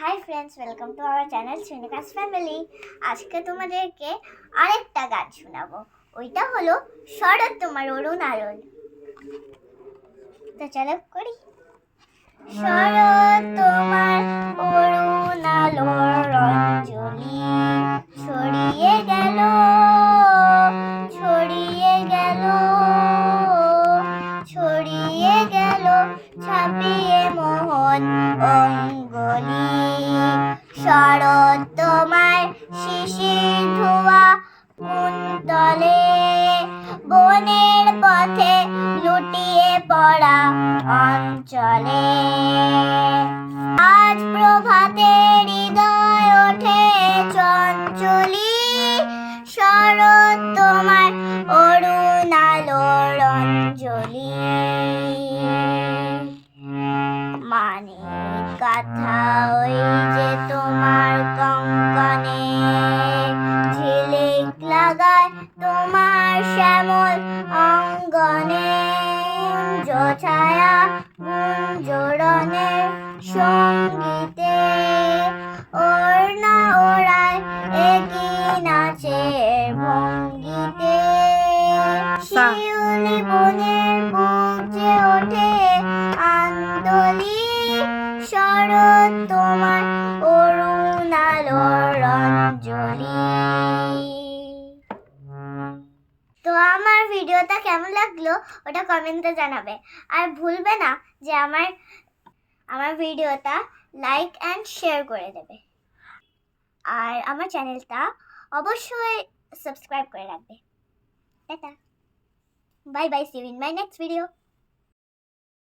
Hi friends welcome to our channel Shrinikas family আজকে তোমাদেরকে আরেকটা গান শোনাবো। ওইটা হলো শরৎ তোমার অরুণ আলোল তো চলো করি। শরৎ তোমার অরুণ আলোর অঞ্জলি ছড়িয়ে গেল ছড়িয়ে গেল ছড়িয়ে গেল, ছাপিয়ে মোহন অঙ্গলি। শরৎ তোমার শিশির ধোয়া কুন্তলে। বনের পথে লুটিয়ে পড়া অঞ্চলে। আজ প্রভাতে হৃদয় ওঠে চঞ্চলি। শরৎ তোমার অরুণ আলোর অঞ্জলি। ওই যে তোমার কঙ্কনে ঝিলিক লাগায় তোমার শ্যামল অঙ্গনে সঙ্গীতে। ওর না ওড়ায় একই নাচের ভঙ্গিতে। শিউলি বনের ওঠে আন্দোলি শরৎ তোমার অরুণ আলোর অঞ্জলি তো আমার ভিডিওটা কেমন লাগল ওটা কমেন্টে জানাবে। আর ভুলবে না যে আমার আমার ভিডিওটা লাইক অ্যান্ড শেয়ার করে দেবে। আর আমার চ্যানেলটা অবশ্যই সাবস্ক্রাইব করে রাখবে। Tata. Bye bye see in my next video